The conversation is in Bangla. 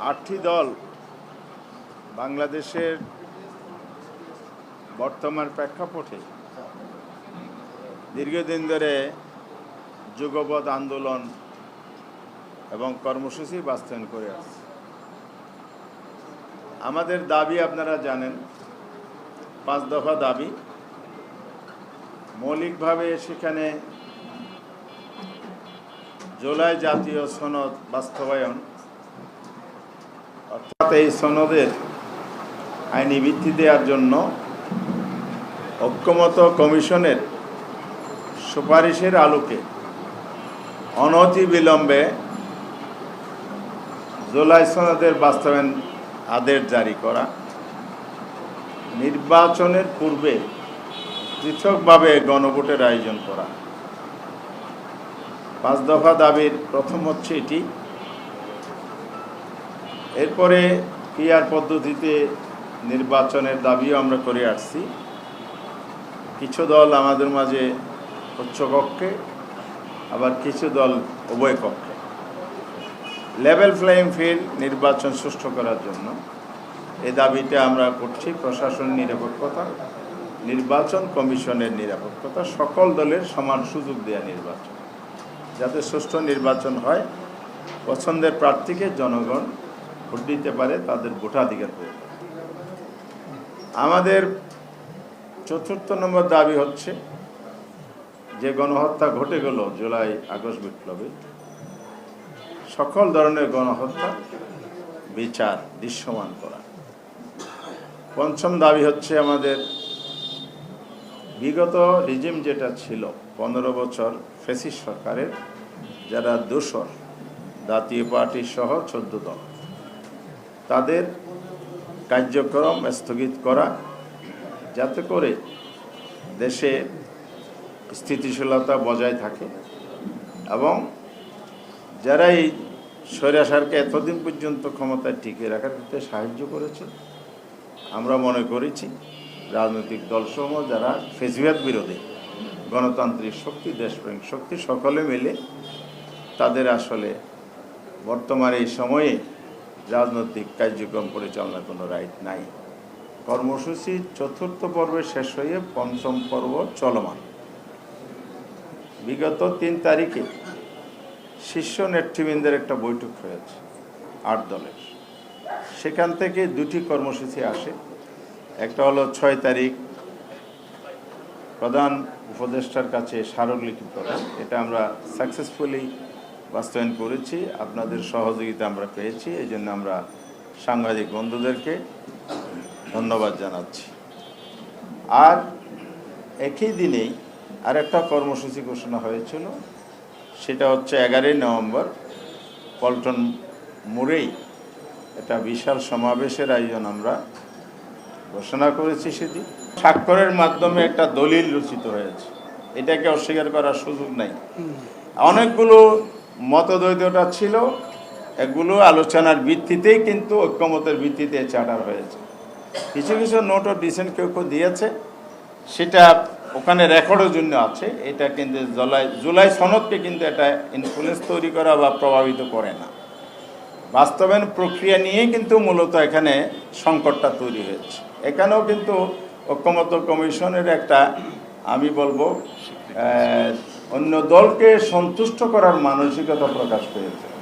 আটটি দল বাংলাদেশের বর্তমান প্রেক্ষাপটে দীর্ঘদিন ধরে যুগপৎ আন্দোলন এবং কর্মসূচি বাস্তবায়ন করে আসছে আমাদের দাবি আপনারা জানেন, পাঁচ দফা দাবি। মৌলিকভাবে সেখানে জুলাই জাতীয় সনদ বাস্তবায়ন অর্থাৎ এই সনদের আইনি ভিত্তি দেওয়ার জন্য ঐক্যমত কমিশনের সুপারিশের আলোকে অনতি বিলম্বে জুলাই সনদের বাস্তবায়ন আদেশ জারি করা, নির্বাচনের পূর্বে পৃথকভাবে গণভোটের আয়োজন করা। পাঁচ দফা দাবির প্রথম হচ্ছে এটি। এরপরে পিয়ার পদ্ধতিতে নির্বাচনের দাবিও আমরা করে আসছি। কিছু দল আমাদের মাঝে উচ্চকক্ষে, আবার কিছু দল উভয় কক্ষে লেভেল ফ্লাইং ফিল্ড নির্বাচন সুষ্ঠু করার জন্য এই দাবিটা আমরা করছি প্রশাসন নিরপেক্ষতা নির্বাচন কমিশনের নিরাপত্তা, সকল দলের সমান সুযোগ দেওয়া নির্বাচন। যাতে সুষ্ঠু নির্বাচন হয়, পছন্দের প্রার্থীকে জনগণ ভোট দিতে পারে, তাদের ভোটাধিকার পেয়ে আমাদের চতুর্থ নম্বর দাবি হচ্ছে যে গণহত্যা ঘটে গেল জুলাই আগস্ট বিপ্লবে। সকল ধরনের গণহত্যা বিচার দৃশ্যমান করা। পঞ্চম দাবি হচ্ছে আমাদের বিগত রিজিম যেটা ছিল, পনেরো বছর ফেসিস সরকারের, যারা দোসর জাতীয় পার্টি সহ চোদ্দ দল। তাদের কার্যক্রম স্থগিত করা, যাতে করে দেশে স্থিতিশীলতা বজায় থাকে এবং যারা এই স্বৈরাচারকে এতদিন পর্যন্ত ক্ষমতায় টিকিয়ে রাখার ক্ষেত্রে সাহায্য করেছে, আমরা মনে করেছি রাজনৈতিক দলসমূহ যারা ফেসিবাদ বিরোধী, গণতান্ত্রিক শক্তি, দেশপ্রেমিক শক্তি, সকলে মিলে তাদের আসলে বর্তমান এই সময়ে রাজনৈতিক কার্যক্রম পরিচালনার কোনো রাইট নাই। কর্মসূচি চতুর্থ পর্বে শেষ হয়ে পঞ্চম পর্ব চলমান। বিগত তিন তারিখে শীর্ষ নেতৃবৃন্দের একটা বৈঠক হয়েছে আট দলের। সেখান থেকে দুটি কর্মসূচি আসে। একটা হলো ছয় তারিখ, প্রধান উপদেষ্টার কাছে স্মারকলিপি করা এটা আমরা সাকসেসফুলি বাস্তবায়ন করেছি, আপনাদের সহযোগিতা আমরা পেয়েছি এই জন্য আমরা সাংবাদিক বন্ধুদেরকে ধন্যবাদ জানাচ্ছি। আর একই দিনেই আরেকটা কর্মসূচি ঘোষণা হয়েছিল, সেটা হচ্ছে এগারোই নভেম্বর পল্টন মোড়েই একটা বিশাল সমাবেশের আয়োজন আমরা ঘোষণা করেছি সেটি স্বাক্ষরের মাধ্যমে একটা দলিল রচিত হয়েছে, এটাকে অস্বীকার করার সুযোগ নাই। অনেকগুলো মতদ্বৈতটা ছিল, এগুলো আলোচনার ভিত্তিতেই কিন্তু ঐক্যমতের ভিত্তিতে চার্টার হয়েছে। কিছু কিছু নোট ডিসেন্ট কেউ কেউ দিয়েছে, সেটা ওখানে রেকর্ডের জন্য আছে, এটা কিন্তু জুলাই জুলাই সনদকে কিন্তু এটা ইনফ্লুয়েন্স তৈরি করা বা প্রভাবিত করে না। বাস্তবায়ন প্রক্রিয়া নিয়েই কিন্তু মূলত এখানে সংকটটা তৈরি হয়েছে। এখানেও কিন্তু ঐক্যমত কমিশনের একটা, আমি বলব অন্য দলকে সন্তুষ্ট করার মানসিকতা প্রকাশ পেয়েছে।